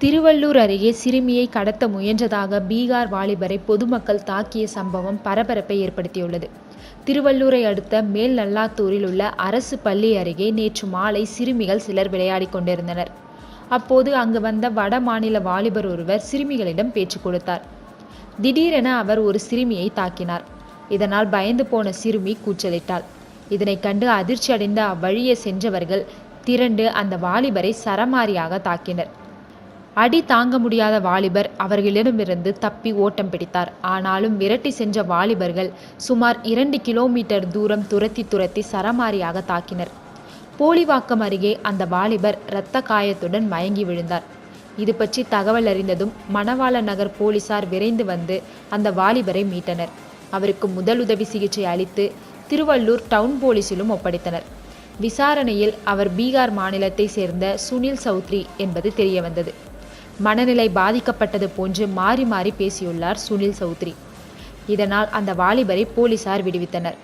திருவள்ளூர் அருகே சிறுமியை கடத்த முயன்றதாக பீகார் வாலிபரை பொதுமக்கள் தாக்கிய சம்பவம் பரபரப்பை ஏற்படுத்தியுள்ளது. திருவள்ளூரை அடுத்த மேல் நல்லாத்தூரில் உள்ள அரசு பள்ளி அருகே நேற்று மாலை சிறுமிகள் சிலர் விளையாடிக் கொண்டிருந்தனர். அப்போது அங்கு வந்த வட மாநில வாலிபர் ஒருவர் சிறுமிகளிடம் பேச்சு கொடுத்தார். திடீரென அவர் ஒரு சிறுமியை தாக்கினார். இதனால் பயந்து போன சிறுமி கூச்சலிட்டாள். இதனைக் கண்டு அதிர்ச்சி அடைந்த அவ்வழியே சென்றவர்கள் திரண்டு அந்த வாலிபரை சரமாரியாக தாக்கினர். அடி தாங்க முடியாத வாலிபர் அவர்களிடமிருந்து தப்பி ஓட்டம் பிடித்தார். ஆனாலும் விரட்டி சென்ற வாலிபர்கள் சுமார் இரண்டு கிலோமீட்டர் தூரம் துரத்தி துரத்தி சரமாரியாக தாக்கினர். போலிவாக்கம் அருகே அந்த வாலிபர் இரத்த காயத்துடன் மயங்கி விழுந்தார். இது பற்றி தகவல் அறிந்ததும் மணவாள நகர் போலீசார் விரைந்து வந்து அந்த வாலிபரை மீட்டனர். அவருக்கு முதலுதவி சிகிச்சை அளித்து திருவள்ளூர் டவுன் போலீசிலும் ஒப்படைத்தனர். விசாரணையில் அவர் பீகார் மாநிலத்தை சேர்ந்த சுனில் சௌத்ரி என்பது தெரியவந்தது. மனநிலை பாதிக்கப்பட்டது போன்று மாறி மாறி பேசியுள்ளார் சுனில் சௌத்ரி. இதனால் அந்த வாலிபரை போலீசார் விடுவித்தனர்.